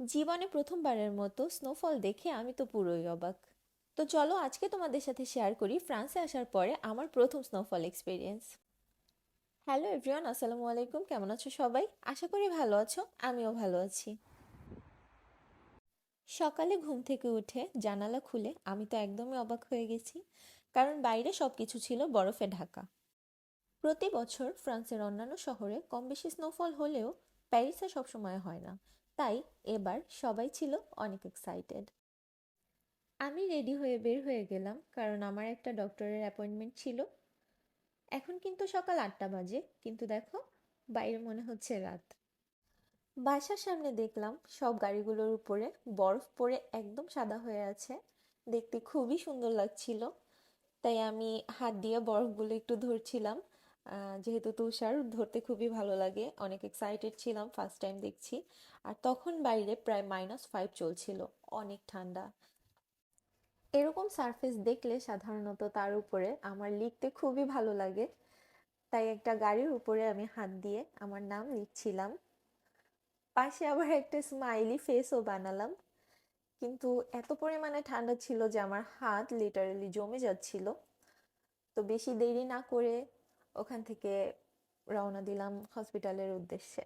জীবনে প্রথমবারের মতো স্নোফল দেখে আমি তো পুরোই অবাক। তো চলো আজকে তোমাদের সাথে শেয়ার করি ফ্রান্সে আসার পরে আমার প্রথম স্নোফল এক্সপিরিয়েন্স হ্যালো এভরিওয়ান আসসালামু আলাইকুম, কেমন আছো সবাই? আশা করি ভালো আছো, আমিও ভালো আছি। সকালে ঘুম থেকে উঠে জানালা খুলে আমি তো একদমই অবাক হয়ে গেছি, কারণ বাইরে সব কিছু ছিল বরফে ঢাকা। প্রতি বছর ফ্রান্সের অন্যান্য শহরে কম বেশি স্নোফল হলেও প্যারিসে সবসময় হয় না। তাই এবার সবাই ছিল অনেক এক্সাইটেড আমি রেডি হয়ে বের হয়ে গেলাম, কারণ আমার একটা ডক্টরের অ্যাপয়েন্টমেন্ট ছিল। এখন কিন্তু সকাল আটটা বাজে, কিন্তু দেখো, বাইরে মনে হচ্ছে রাত। বাসার সামনে দেখলাম সব গাড়িগুলোর উপরে বরফ পড়ে একদম সাদা হয়ে আছে। দেখতে খুবই সুন্দর লাগছিল। তাই আমি হাত দিয়ে বরফগুলো একটু ধরছিলাম। যেহেতু তুষার, ধরতে খুবই ভালো লাগে। অনেক এক্সাইটেড ছিলাম ফার্স্ট টাইম দেখছি। আর তখন বাইরে প্রায় মাইনাস ফাইভ চলছিল, অনেক ঠান্ডা। এরকম সারফেস দেখলে সাধারণত তার উপরে আমার লিখতে খুবই ভালো লাগে। তাই একটা গাড়ির উপরে আমি হাত দিয়ে আমার নাম লিখছিলাম। পাশে আবার একটা স্মাইলি ফেসও বানালাম। কিন্তু এত পরিমাণে ঠান্ডা ছিল যে আমার হাত লিটারালি জমে যাচ্ছিল। তো বেশি দেরি না করে ওখান থেকে রওনা দিলাম হসপিটালের উদ্দেশ্যে।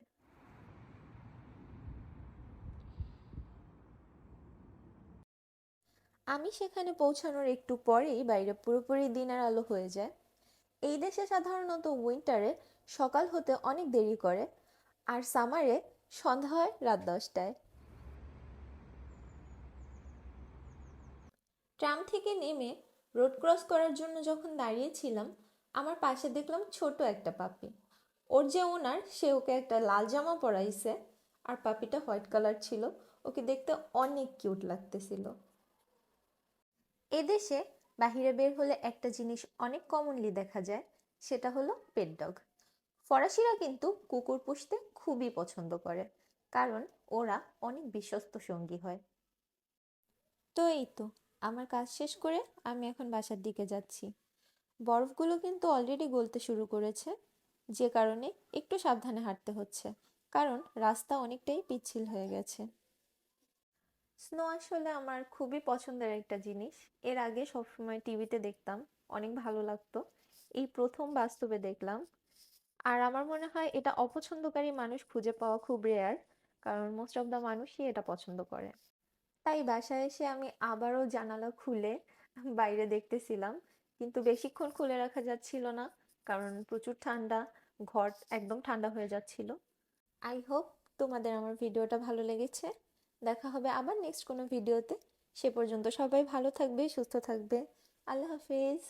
আমি সেখানে পৌঁছানোর একটু পরেই বাইরে পুরোপুরি দিনের আলো হয়ে যায়। এই দেশে সাধারণত উইন্টারে সকাল হতে অনেক দেরি করে, আর সামারে সন্ধ্যা হয় রাত দশটায়। ট্রাম থেকে নেমে রোড ক্রস করার জন্য যখন দাঁড়িয়েছিলাম আমার পাশে দেখলাম ছোট একটা পাপি। ওর যে ওনার, সে ওকে একটা লাল জামা পরাইছে। আর পাপিটা হোয়াইট কালার ছিল। ওকে দেখতে অনেক কিউট লাগতেছিল। এদেশে বাহিরে বের হলে একটা জিনিস অনেক কমনলি দেখা যায়, সেটা হলো পেট ডগ ফরাসিরা কিন্তু কুকুর পুষতে খুবই পছন্দ করে, কারণ ওরা অনেক বিশ্বস্ত সঙ্গী হয়। তো এই তো, আমার কাজ শেষ করে আমি এখন বাসার দিকে যাচ্ছি। বরফগুলো কিন্তু অলরেডি গলতে শুরু করেছে, যে কারণে একটু সাবধানে হাঁটতে হচ্ছে, কারণ রাস্তা অনেকটাই পিচ্ছিল হয়ে গেছে। স্নো আসলে আমার খুবই পছন্দের একটা জিনিস। এর আগে সবসময় টিভিতে দেখতাম, অনেক ভালো লাগতো। এই প্রথম বাস্তবে দেখলাম। আর আমার মনে হয় এটা অপছন্দকারী মানুষ খুঁজে পাওয়া খুব রেয়ার কারণ মোস্ট অফ দ্য মানুষই এটা পছন্দ করে। তাই বাসায় এসে আমি আবারও জানালা খুলে বাইরে দেখতেছিলাম কিন্তু বেশিক্ষণ খুলে রাখা যাচ্ছিল না, কারণ প্রচুর ঠান্ডা, ঘর একদম ঠান্ডা হয়ে যাচ্ছিল। আই হোপ তোমাদের আমার ভিডিওটা ভালো লেগেছে। দেখা হবে আবার নেক্সট কোনো ভিডিওতে। সে পর্যন্ত সবাই ভালো থাকবে, সুস্থ থাকবে। আল্লাহ হাফিজ।